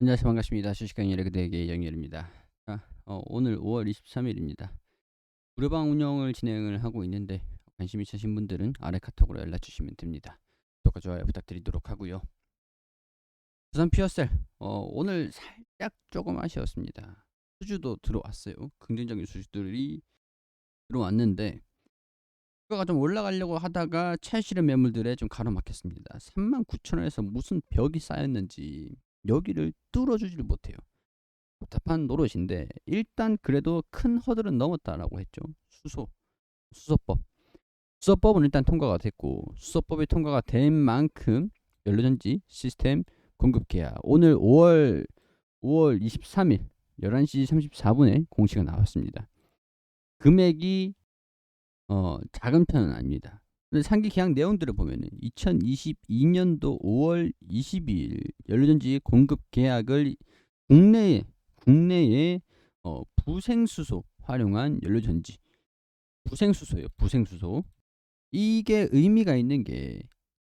안녕하세요. 반갑습니다. 주식강의 그대에게 영열입니다. 자, 어, 오늘 5월 23일입니다. 무료방 운영을 진행을 하고 있는데 관심 있으신 분들은 아래 카톡으로 연락 주시면 됩니다. 구독과 좋아요 부탁드리도록 하고요. 부산 피어셀 어, 오늘 살짝 조금 아쉬웠습니다. 수주도 들어왔어요. 긍정적인 수주들이 들어왔는데 주가가 좀 올라가려고 하다가 찰실의 매물들에 좀 가로막혔습니다. 39,000원에서 무슨 벽이 쌓였는지 여기를 뚫어주질 못해요. 답답한 노릇인데 일단 그래도 큰 허들은 넘었다라고 했죠. 수소, 수소법. 수소법은 일단 통과가 됐고 수소법이 통과가 된 만큼 연료전지 시스템 공급 계약 오늘 5월 5월 23일 11시 34분에 공시가 나왔습니다. 금액이 어, 작은 편은 아닙니다. 근데 상기 계약 내용들을 보면 은 2022년도 5월 22일 연료전지 공급 계약을 국내에 국내에 어, 부생수소 활용한 연료전지 부생수소예요. 부생수소 이게 의미가 있는 게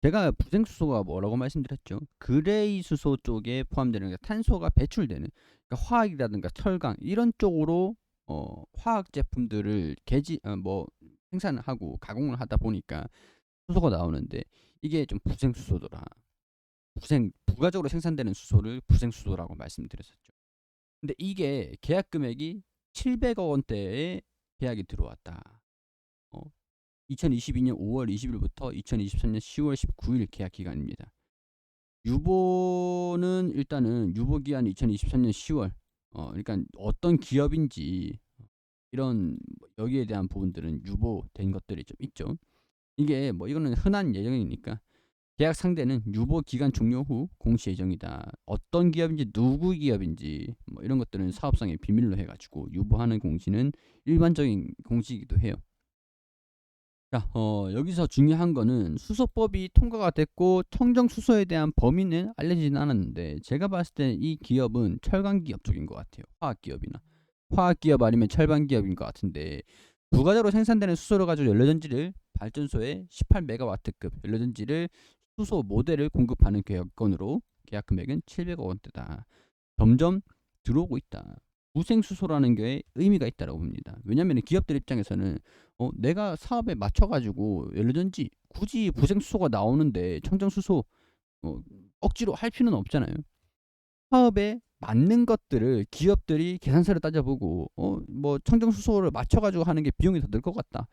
제가 부생수소가 뭐라고 말씀드렸죠? 그레이 수소 쪽에 포함되는 게 탄소가 배출되는 그러니까 화학이라든가 철강 이런 쪽으로 어, 화학 제품들을 개지 어, 뭐 생산을 하고 가공을 하다 보니까 수소가 나오는데 이게 좀 부생 수소더라. 부생 부가적으로 생산되는 수소를 부생 수소라고 말씀드렸었죠. 근데 이게 계약 금액이 700억 원대의 계약이 들어왔다. 어? 2022년 5월 20일부터 2023년 10월 19일 계약 기간입니다. 유보는 일단은 유보 기한 2023년 10월. 어, 그러니까 어떤 기업인지 이런 여기에 대한 부분들은 유보된 것들이 좀 있죠. 이게 뭐 이거는 흔한 예정이니까 계약 상대는 유보 기간 종료 후 공시 예정이다. 어떤 기업인지 누구 기업인지 뭐 이런 것들은 사업상의 비밀로 해가지고 유보하는 공시는 일반적인 공시이기도 해요. 자, 어, 여기서 중요한 거는 수소법이 통과가 됐고 청정 수소에 대한 범위는 알려지진 않았는데 제가 봤을 때 이 기업은 철강 기업 쪽인 것 같아요. 화학 기업이나 화학 기업 아니면 철강 기업인 것 같은데 부가적으로 생산되는 수소를 가지고 연료전지를 발전소에 18메가와트급 연료전지를 수소 모델을 공급하는 계약건으로 계약 금액은 700억 원대다. 점점 들어오고 있다. 무생수소라는 게 의미가 있다고 봅니다. 왜냐하면 기업들 입장에서는 어, 내가 사업에 맞춰가지고 연료전지 굳이 부생수소가 나오는데 청정수소 어, 억지로 할 필요는 없잖아요. 사업에 맞는 것들을 기업들이 계산서를 따져보고 어 뭐 청정수소를 맞춰가지고 하는 게 비용이 더들것 같다.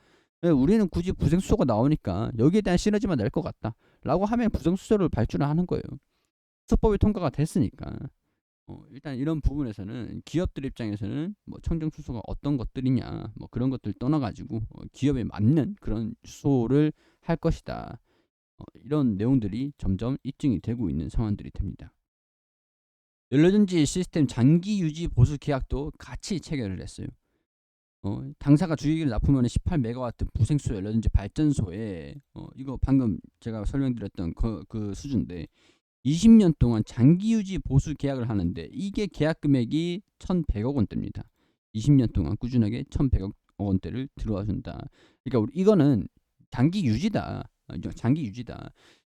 예, 우리는 굳이 부생수소가 나오니까 여기에 대한 시너지만 낼 것 같다. 라고 하면 부생수소를 발주를 하는 거예요. 수법이 통과가 됐으니까. 어, 일단 이런 부분에서는 기업들 입장에서는 뭐 청정수소가 어떤 것들이냐 뭐 그런 것들 떠나가지고 어, 기업에 맞는 그런 수소를 할 것이다. 어, 이런 내용들이 점점 입증이 되고 있는 상황들이 됩니다. 연료전지 시스템 장기 유지 보수 계약도 같이 체결을 했어요. 어, 당사가 주기를 납품하는 18메가와트 부생수 연료전지 발전소에 어, 이거 방금 제가 설명드렸던 그, 그 수준인데 20년 동안 장기 유지 보수 계약을 하는데 이게 계약 금액이 1,100억 원대입니다. 20년 동안 꾸준하게 1,100억 원대를 들어와 준다. 그러니까 우리 이거는 장기 유지다. 어, 장기 유지다.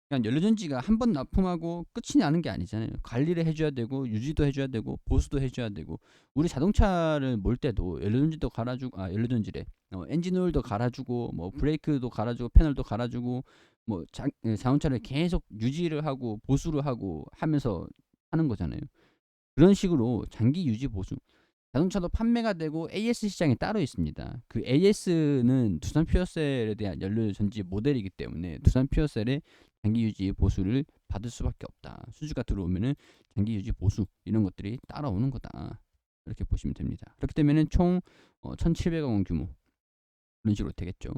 그러니까 연료전지가 한 번 납품하고 끝이 나는 게 아니잖아요. 관리를 해줘야 되고 유지도 해줘야 되고 보수도 해줘야 되고 우리 자동차를 몰 때도 연료전지도 갈아주고 아 연료전지래 어, 엔진 오일도 갈아주고 뭐 브레이크도 갈아주고 패널도 갈아주고 뭐 자, 예, 자동차를 계속 유지를 하고 보수를 하고 하면서 하는 거잖아요. 그런 식으로 장기 유지 보수 자동차도 판매가 되고 AS 시장에 따로 있습니다. 그 AS는 두산 퓨어셀에 대한 연료 전지 모델이기 때문에 두산 퓨어셀의 장기 유지 보수를 받을 수밖에 없다. 수주가 들어오면은 장기 유지 보수 이런 것들이 따라오는 거다. 이렇게 보시면 됩니다. 그렇기 때문에 총 어, 1,700억 원 규모 그런 식으로 되겠죠.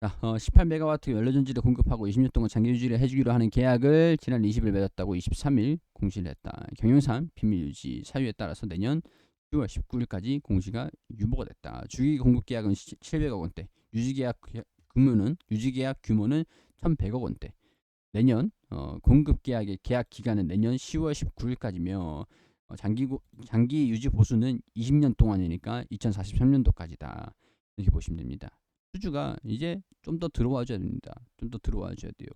자, 어, 18메가와트 연료전지를 공급하고 20년 동안 장기 유지를 해주기로 하는 계약을 지난 20일 맺었다고 23일 공시를 했다. 경영상 비밀 유지 사유에 따라서 내년 10월 19일까지 공시가 유보가 됐다. 주기 공급 계약은 700억 원대, 유지 계약 규모는 유지 계약 규모는 1,100억 원대. 내년 어, 공급 계약의 계약 기간은 내년 10월 19일까지며 어, 장기 장기 유지 보수는 20년 동안이니까 2043년도까지다. 이렇게 보시면 됩니다. 수주가 이제 좀 더 들어와 줘야 됩니다. 좀 더 들어와 줘야 돼요.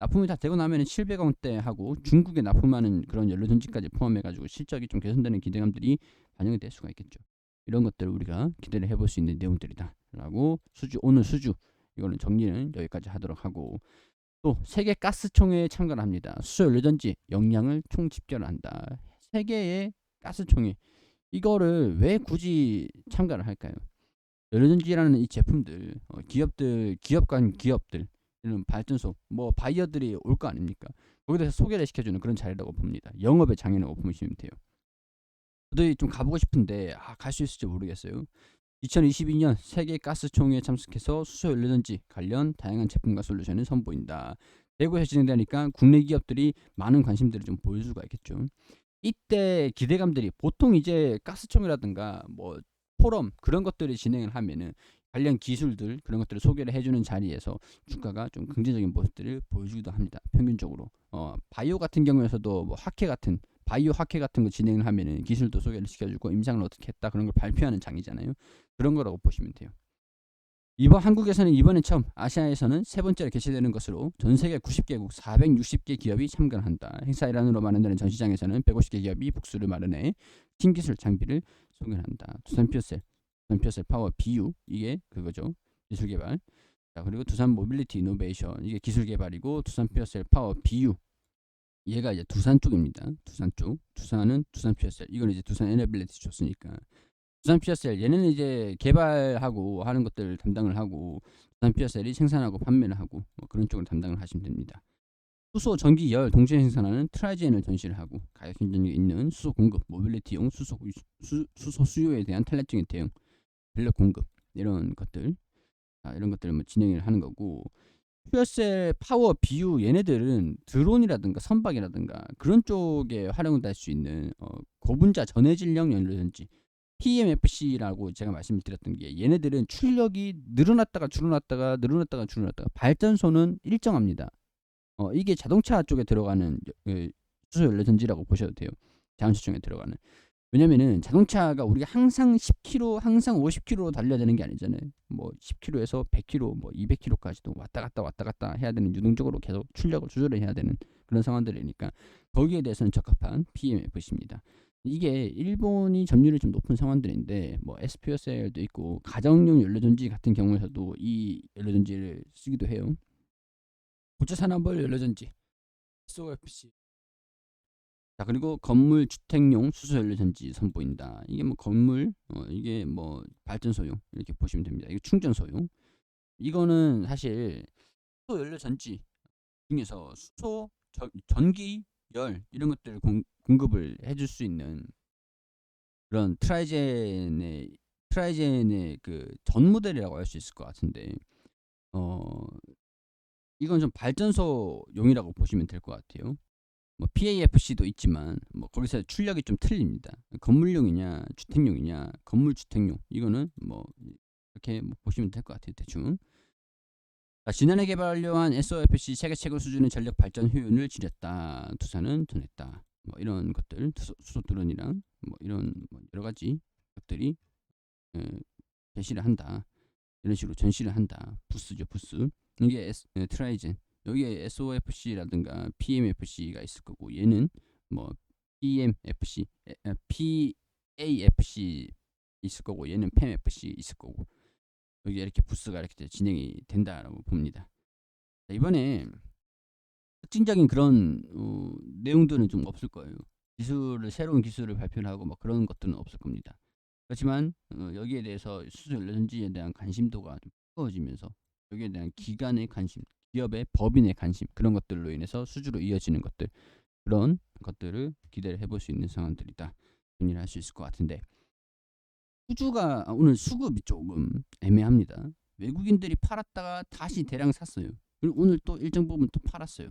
납품이 다 되고 나면은 700억 원대 하고 중국에 납품하는 그런 연료전지까지 포함해가지고 실적이 좀 개선되는 기대감들이 반영이 될 수가 있겠죠. 이런 것들을 우리가 기대를 해볼 수 있는 내용들이다라고 수주 오늘 수주 이거는 정리는 여기까지 하도록 하고 또 세계 가스총회에 참가를 합니다. 수소 연료전지 역량을 총 집결한다. 세계의 가스총회 이거를 왜 굳이 참가를 할까요? 연료전지라는 이 제품들 어, 기업들 기업 간 기업들 이런 발전소 뭐 바이어들이 올 거 아닙니까? 거기에 대해서 소개를 시켜주는 그런 자리라고 봅니다. 영업의 장이라고 보시면 돼요. 저도 좀 가보고 싶은데 아, 갈 수 있을지 모르겠어요. 2022년 세계 가스 총회에 참석해서 수소 연료전지 관련 다양한 제품과 솔루션을 선보인다. 대구에서 진행되니까 국내 기업들이 많은 관심들을 좀 보일 수가 있겠죠. 이때 기대감들이 보통 이제 가스총이라든가 뭐 포럼 그런 것들이 진행을 하면은 관련 기술들 그런 것들을 소개를 해주는 자리에서 주가가 좀 긍정적인 모습들을 보여주기도 합니다. 평균적으로 어, 바이오 같은 경우에서도 뭐 학회 같은 바이오 학회 같은 거 진행을 하면은 기술도 소개를 시켜주고 임상을 어떻게 했다 그런 걸 발표하는 장이잖아요. 그런 거라고 보시면 돼요. 이번 한국에서는 이번에 처음 아시아에서는 세 번째로 개최되는 것으로 전 세계 90개국 460개 기업이 참가를 한다. 행사 일환으로 마련되는 전시장에서는 150개 기업이 복수를 마련해 신기술 장비를 소개한다. 두산 피어셀, 두산 피어셀 파워 BU 이게 그거죠. 기술 개발. 자 그리고 두산 모빌리티 이노베이션 이게 기술 개발이고 두산 피어셀 파워 BU 얘가 이제 두산 쪽입니다. 두산 쪽. 두산은 두산 피어셀. 이건 이제 두산 에너빌리티 줬으니까. 두산 피어셀 얘는 이제 개발하고 하는 것들을 담당을 하고 두산 피어셀이 생산하고 판매를 하고 뭐 그런 쪽을 담당을 하시면 됩니다. 수소, 전기, 열 동시에 생산하는 트라이젠을 전시를 하고 가격 경쟁력이 있는 수소 공급, 모빌리티용 수소 수, 수소 수요에 대한 탄력적인 대응, 전력 공급 이런 것들 아, 이런 것들을 뭐 진행을 하는 거고 퓨어셀 파워 비유 얘네들은 드론이라든가 선박이라든가 그런 쪽에 활용을 할수 있는 어, 고분자 전해질령 연료전지 PMFC라고 제가 말씀을 드렸던 게 얘네들은 출력이 늘어났다가 줄어났다가 늘어났다가 줄어났다가 발전소는 일정합니다. 어, 이게 자동차 쪽에 들어가는 그 수소 연료전지라고 보셔도 돼요. 자연수중에 들어가는. 왜냐면은 자동차가 우리가 항상 10km, 항상 50km로 달려야 되는 게 아니잖아요. 뭐 10km에서 100km, 뭐 200km까지도 왔다 갔다 왔다 갔다 해야 되는 유동적으로 계속 출력을 조절을 해야 되는 그런 상황들이니까 거기에 대해서는 적합한 PMFC입니다. 이게 일본이 점유율이 좀 높은 상황들인데 뭐 SPSL도 있고 가정용 연료전지 같은 경우에서도 이 연료전지를 쓰기도 해요. 고체산화물 연료전지 SOFC 자 그리고 건물 주택용 수소 연료 전지 선보인다. 이게 뭐 건물 어, 이게 뭐 발전 소용 이렇게 보시면 됩니다. 이거 충전 소용 이거는 사실 수소 연료 전지 중에서 수소 저, 전기 열 이런 것들을 공, 공급을 해줄 수 있는 그런 트라이젠의 트라이젠의 그 전 모델이라고 할 수 있을 것 같은데 어 이건 좀 발전소용이라고 보시면 될 것 같아요. 뭐 PAFC도 있지만 뭐 거기서 출력이 좀 틀립니다. 건물용이냐 주택용이냐 건물 주택용 이거는 뭐 이렇게 뭐 보시면 될 것 같아요 대충. 자, 지난해 개발 완료한 SOFC 세계 최고 수준의 전력 발전 효율을 지렸다. 투자는 돈했다. 뭐 이런 것들 수소, 수소 드론이랑 뭐 이런 뭐 여러 가지 것들이 에, 제시를 한다. 이런 식으로 전시를 한다. 부스죠 부스. 이게 에, 트라이젠. 여기에 SOFC라든가 PMFC가 있을 거고 얘는 뭐 PMFC, PAFC 있을 거고 얘는 PMFC 있을 거고 여기 이렇게 부스가 이렇게 진행이 된다라고 봅니다. 자, 이번에 특징적인 그런 어, 내용들은 좀 없을 거예요. 기술을 새로운 기술을 발표를 하고 막 그런 것들은 없을 겁니다. 그렇지만 어, 여기에 대해서 수소 연료전지에 대한 관심도가 좀 뜨거워지면서 여기에 대한 기관의 관심, 기업의 법인의 관심 그런 것들로 인해서 수주로 이어지는 것들 그런 것들을 기대를 해볼 수 있는 상황들이다 정리를 할 수 있을 것 같은데 수주가 아, 오늘 수급이 조금 애매합니다. 외국인들이 팔았다가 다시 대량 샀어요. 그리고 오늘 또 일정 부분 또 팔았어요.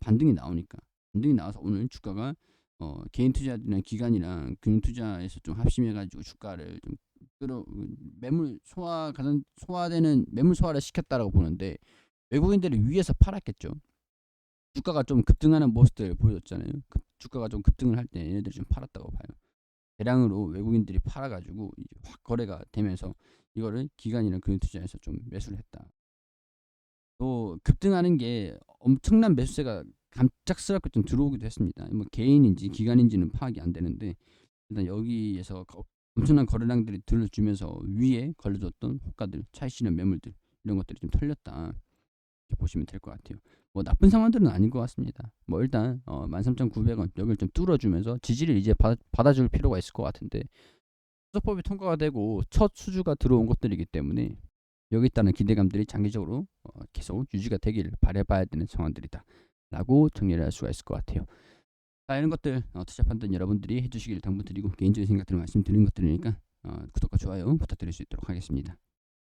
반등이 나오니까 반등이 나와서 오늘 주가가 어, 개인 투자들이나 기관이랑 금융 투자에서 좀 합심해가지고 주가를 좀 끌어 매물 소화 가장 소화되는 매물 소화를 시켰다라고 보는데 외국인들이 위에서 팔았겠죠. 주가가 좀 급등하는 모습들 보여줬잖아요. 급, 주가가 좀 급등을 할 때 얘네들이 좀 팔았다고 봐요. 대량으로 외국인들이 팔아가지고 확 거래가 되면서 이거를 기관이나 금융투자에서 좀 매수를 했다. 또 급등하는 게 엄청난 매수세가 갑작스럽게 좀 들어오기도 했습니다. 뭐 개인인지 기관인지는 파악이 안 되는데 일단 여기에서 거- 엄청난 거래량들이 들어주면서 위에 걸려줬던 호가들, 차익실현 매물들 이런 것들이 좀 털렸다 보시면 될 것 같아요. 뭐 나쁜 상황들은 아닌 것 같습니다. 뭐 일단 어, 13,900원 여기를 좀 뚫어주면서 지지를 이제 받아, 받아줄 필요가 있을 것 같은데 수소법이 통과가 되고 첫 수주가 들어온 것들이기 때문에 여기 있다는 기대감들이 장기적으로 어, 계속 유지가 되기를 바라봐야 되는 상황들이다. 라고 정리를 할 수가 있을 것 같아요. 자, 이런 것들 어, 투자 판단 여러분들이 해주시기를 당부드리고 개인적인 생각들을 말씀드리는 것들이니까 어, 구독과 좋아요 부탁드릴 수 있도록 하겠습니다.